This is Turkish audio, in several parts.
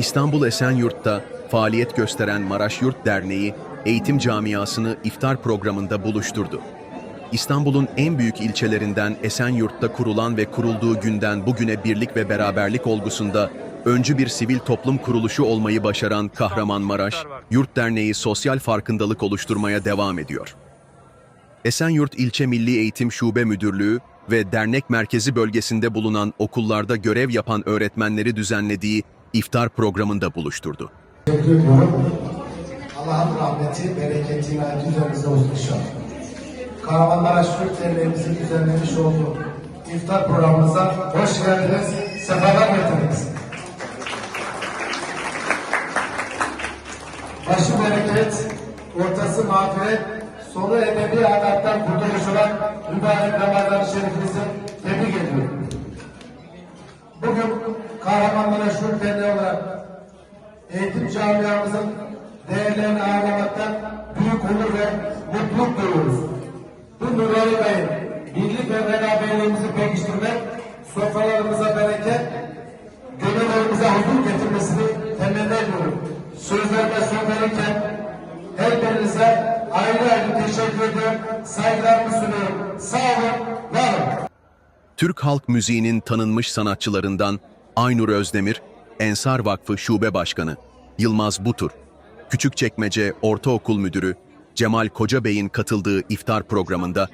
İstanbul Esenyurt'ta faaliyet gösteren Maraş Yurt Derneği eğitim camiasını iftar programında buluşturdu. İstanbul'un en büyük ilçelerinden Esenyurt'ta kurulan ve kurulduğu günden bugüne birlik ve beraberlik olgusunda öncü bir sivil toplum kuruluşu olmayı başaran Kahramanmaraş Yurt Derneği sosyal farkındalık oluşturmaya devam ediyor. Esenyurt İlçe Milli Eğitim Şube Müdürlüğü ve dernek merkezi bölgesinde bulunan okullarda görev yapan öğretmenleri düzenlediği iftar programında buluşturdu. Teşekkür. Allah'ın rahmeti, bereketi, inayeti üzerinize olsun inşallah. Kahramanmaraş Türk Derneğimizin düzenlemiş olduğu iftar programımıza hoş geldiniz, sefalar getirdiniz. Başı bereket, ortası mağfiret, sonu ebedi adaptan kurtuluş olan mübarek Ramazan-ı Şerifinizi tebrik ediyorum. Bugün Kahramanmaraş Derneği olarak eğitim camiamızın değerlerini ağırlamaktan büyük onur ve mutluluk duyuyoruz. Bu nurları Bey'in birlik ve beraberliğimizi pekiştirmek, sofralarımıza bereket, gönüllerimize huzur getirmesini temenni ediyorum. Sözlerime son verirken her birinize ayrı ayrı teşekkür ediyorum, saygılarımı sunuyorum. Sağ olun, var olun. Türk halk müziğinin tanınmış sanatçılarından Aynur Özdemir, Ensar Vakfı Şube Başkanı, Yılmaz Butur, Küçükçekmece Ortaokul Müdürü Cemal Kocabey'in katıldığı iftar programında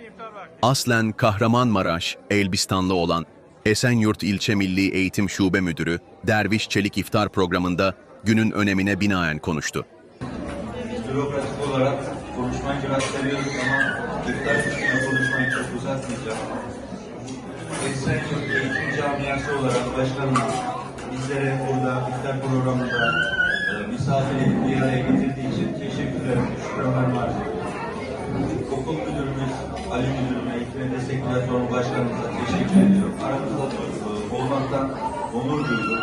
aslen Kahramanmaraş, Elbistanlı olan Esenyurt İlçe Milli Eğitim Şube Müdürü Derviş Çelik iftar programında günün önemine binaen konuştu. bürokratik olarak konuşmayı biraz seviyoruz ama iftar konuşmayı çok uzatmayacağım. Esenyurt Camiası olarak başkanım bizlere burada iftar programında e, misafir edip bir araya getirdiği için teşekkürlerimi, şükranlarımı arz ediyorum. Okul müdürümüz, Ali müdürüme, destek platformu başkanımıza teşekkür ediyorum. Aramızda e, olmaktan onur duydum.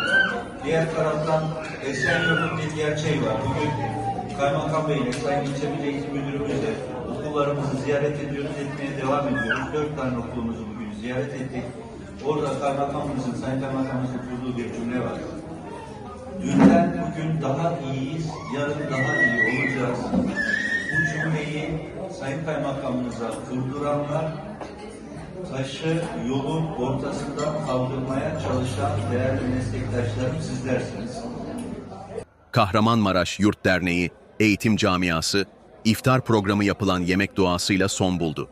Diğer taraftan Esenyurt'un bir gerçeği var. Bugün Kaymakam Bey'le, Sayın İlçe Milli Eğitim Müdürümüzle okullarımızı ziyaret ediyoruz, etmeye devam ediyoruz. Dört tane okulumuzu bugün ziyaret ettik. Orada kaymakamımızın, Sayın Kaymakamımızın kurduğu bir cümle var. Dünden bugün daha iyiyiz, yarın daha iyi olacağız. Bu cümleyi Sayın Kaymakamımıza kurduranlar taşı yolun ortasından kaldırmaya çalışan değerli meslektaşlarım sizlersiniz. Kahramanmaraş Yurt Derneği Eğitim Camiası iftar programı yapılan yemek duasıyla son buldu.